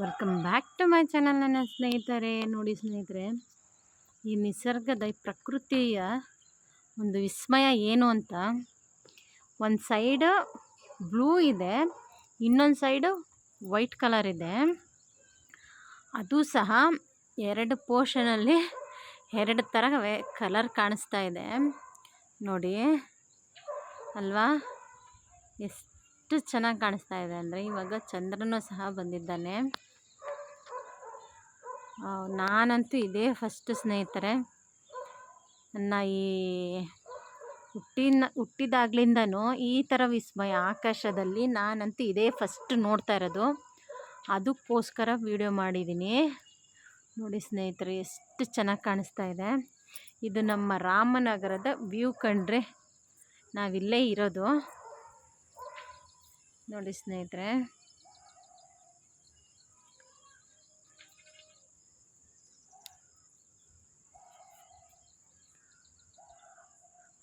Welcome back to my channel ನನ್ನ ಸ್ನೇಹಿತರೆ. ನೋಡಿ ಸ್ನೇಹಿತರೆ, ಈ ನಿಸರ್ಗದ, ಈ ಪ್ರಕೃತಿಯ ಒಂದು ವಿಸ್ಮಯ ಏನು ಅಂತ. ಒಂದು ಸೈಡು ಬ್ಲೂ ಇದೆ, ಇನ್ನೊಂದು ಸೈಡು ವೈಟ್ ಕಲರ್ ಇದೆ. ಅದು ಸಹ ಎರಡು ಪೋರ್ಷನಲ್ಲಿ ಎರಡು ಥರ ಕಲರ್ ಕಾಣಿಸ್ತಾ ಇದೆ. ನೋಡಿ, ಅಲ್ವಾ? ಎಷ್ಟು ಚೆನ್ನಾಗಿ ಕಾಣಿಸ್ತಾ ಇದೆ ಅಂದರೆ ಇವಾಗ ಚಂದ್ರನೂ ಸಹ ಬಂದಿದ್ದಾನೆ. ನಾನಂತೂ ಇದೇ ಫಸ್ಟ್ ಸ್ನೇಹಿತರೆ. ನನ್ನ ಈ ಹುಟ್ಟಿನ, ಹುಟ್ಟಿದಾಗ್ಲಿಂದನೂ ಈ ಥರ ವಿಸ್ಮಯ ಆಕಾಶದಲ್ಲಿ ನಾನಂತೂ ಇದೇ ಫಸ್ಟ್ ನೋಡ್ತಾ ಇರೋದು. ಅದಕ್ಕೋಸ್ಕರ ವಿಡಿಯೋ ಮಾಡಿದ್ದೀನಿ. ನೋಡಿ ಸ್ನೇಹಿತರೆ, ಎಷ್ಟು ಚೆನ್ನಾಗಿ ಕಾಣಿಸ್ತಾ ಇದೆ. ಇದು ನಮ್ಮ ರಾಮನಗರದ ವ್ಯೂ ಕಂಡ್ರೆ ನಾವಿಲ್ಲೇ ಇರೋದು. ನೋಡಿ ಸ್ನೇಹಿತರೆ.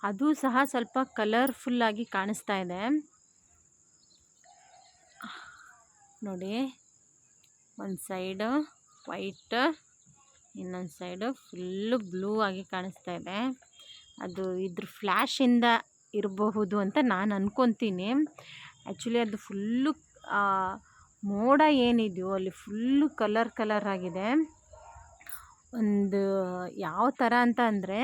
ಅದು ಸಹ ಸ್ವಲ್ಪ ಕಲರ್ಫುಲ್ಲಾಗಿ ಕಾಣಿಸ್ತಾ ಇದೆ. ನೋಡಿ, ಒಂದು ಸೈಡು ವೈಟ್, ಇನ್ನೊಂದು ಸೈಡು ಫುಲ್ಲು ಬ್ಲೂ ಆಗಿ ಕಾಣಿಸ್ತಾ ಇದೆ. ಅದು ಇದ್ರ ಫ್ಲ್ಯಾಶಿಂದ ಇರಬಹುದು ಅಂತ ನಾನು ಅಂದ್ಕೊತೀನಿ ಆ್ಯಕ್ಚುಲಿ ಅದು ಫುಲ್ಲು ಮೋಡ ಏನಿದೆಯೋ ಅಲ್ಲಿ ಫುಲ್ಲು ಕಲರ್ ಕಲರ್ ಆಗಿದೆ. ಒಂದು ಯಾವ ಥರ ಅಂತ ಅಂದರೆ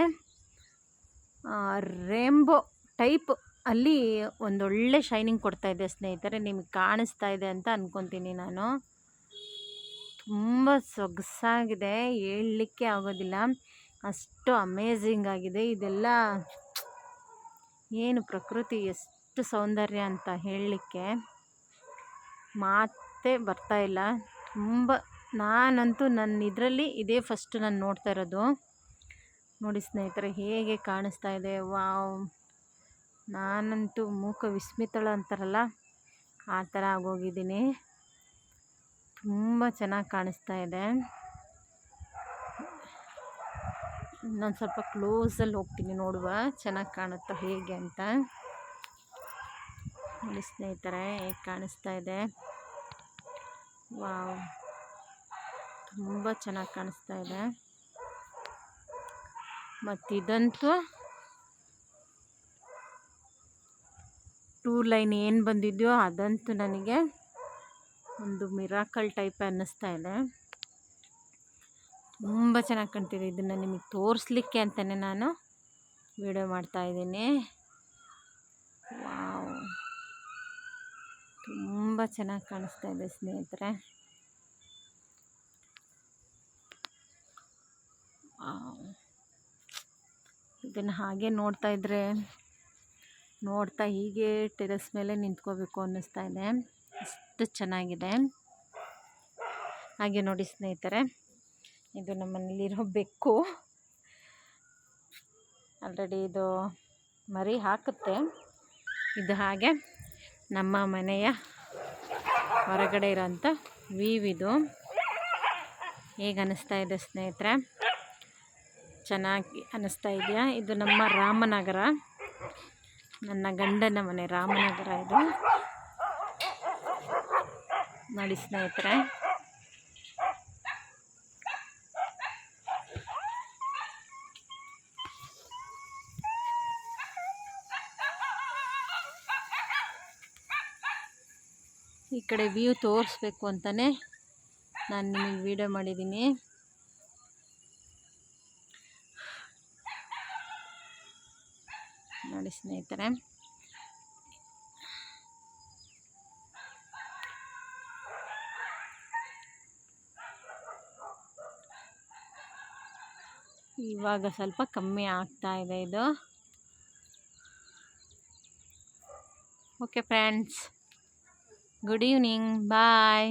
ರೇಂಬೋ ಟೈಪ್ ಅಲ್ಲಿ ಒಂದೊಳ್ಳೆ ಶೈನಿಂಗ್ ಕೊಡ್ತಾ ಇದೆ ಸ್ನೇಹಿತರೆ, ನಿಮಗೆ ಕಾಣಿಸ್ತಾ ಇದೆ ಅಂತ ಅಂದ್ಕೊತೀನಿ ನಾನು. ತುಂಬ ಸೊಗಸಾಗಿದೆ, ಹೇಳಲಿಕ್ಕೆ ಆಗೋದಿಲ್ಲ. ಅಷ್ಟು ಅಮೇಝಿಂಗ್ ಆಗಿದೆ. ಇದೆಲ್ಲ ಏನು ಪ್ರಕೃತಿ ಎಷ್ಟು ಸೌಂದರ್ಯ ಅಂತ ಹೇಳಲಿಕ್ಕೆ ಮಾತೇ ಬರ್ತಾ ಇಲ್ಲ. ತುಂಬ, ನಾನಂತೂ ನನ್ನ ಇದರಲ್ಲಿ ಇದೇ ಫಸ್ಟ್ ನಾನು ನೋಡ್ತಾ ಇರೋದು. ನೋಡಿ ಸ್ನೇಹಿತರೆ, ಹೇಗೆ ಕಾಣಿಸ್ತಾ ಇದೆ. ವಾವ್! ನಾನಂತೂ ಮೂಕ ವಿಸ್ಮಿತಳು ಅಂತಾರಲ್ಲ, ಆ ಥರ ಆಗೋಗಿದ್ದೀನಿ. ತುಂಬ ಚೆನ್ನಾಗಿ ಕಾಣಿಸ್ತಾ ಇದೆ. ಇನ್ನೊಂದು ಸ್ವಲ್ಪ ಕ್ಲೋಸಲ್ಲಿ ಹೋಗ್ತೀನಿ ನೋಡುವ, ಚೆನ್ನಾಗಿ ಕಾಣುತ್ತೋ ಹೇಗೆ ಅಂತ. ನೋಡಿ ಸ್ನೇಹಿತರೆ, ಹೇಗೆ ಕಾಣಿಸ್ತಾ ಇದೆ. ವಾವ್! ತುಂಬ ಚೆನ್ನಾಗಿ ಕಾಣಿಸ್ತಾ ಇದೆ. ಮತ್ತು ಇದಂತೂ ಟೂ ಲೈನ್ ಏನು ಬಂದಿದೆಯೋ ಅದಂತೂ ನನಗೆ ಒಂದು ಮಿರಾಕಲ್ ಟೈಪ್ ಅನ್ನಿಸ್ತಾ ಇದೆ. ತುಂಬ ಚೆನ್ನಾಗಿ ಕಾಣ್ತಿದೆ. ಇದನ್ನು ನಿಮಗೆ ತೋರಿಸ್ಲಿಕ್ಕೆ ಅಂತಲೇ ನಾನು ವಿಡಿಯೋ ಮಾಡ್ತಾಯಿದ್ದೀನಿ ವಾವ್ ತುಂಬ ಚೆನ್ನಾಗಿ ಕಾಣಿಸ್ತಾ ಇದೆ ಸ್ನೇಹಿತರೆ. ಇದನ್ನು ಹಾಗೆ ನೋಡ್ತಾ ಇದ್ದರೆ ನೋಡ್ತಾ ಹೀಗೆ ಟೆರೆಸ್ ಮೇಲೆ ನಿಂತ್ಕೋಬೇಕು ಅನ್ನಿಸ್ತಾ ಇದೆ. ಅಷ್ಟು ಚೆನ್ನಾಗಿದೆ. ಹಾಗೆ ನೋಡಿ ಸ್ನೇಹಿತರೆ, ಇದು ನಮ್ಮನೇಲಿರೋ ಬೆಕ್ಕು. ಆಲ್ರೆಡಿ ಇದು ಮರಿ ಹಾಕುತ್ತೆ. ಇದು ಹಾಗೆ ನಮ್ಮ ಮನೆಯ ಹೊರಗಡೆ ಇರೋಂಥ ವೀವ್ ಇದು. ಹೇಗೆ ಅನ್ನಿಸ್ತಾ ಇದೆ ಸ್ನೇಹಿತರೆ? ಚೆನ್ನಾಗಿ ಅನ್ನಿಸ್ತಾ ಇದೆಯಾ? ಇದು ನಮ್ಮ ರಾಮನಗರ. ನನ್ನ ಗಂಡನ ಮನೆ, ರಾಮನಗರ ಇದು. ನೋಡಿ ಸ್ನೇಹಿತರೆ. ಈ ಕಡೆ ವ್ಯೂ ತೋರಿಸ್ಬೇಕು ಅಂತಲೇ ನಾನು ನಿಮಗೆ ವಿಡಿಯೋ ಮಾಡಿದ್ದೀನಿ ನೋಡಿ ಸ್ನೇಹಿತರೆ. ಇವಾಗ ಸ್ವಲ್ಪ ಕಮ್ಮಿ ಆಗ್ತಾ ಇದೆ ಇದು. Okay friends good evening bye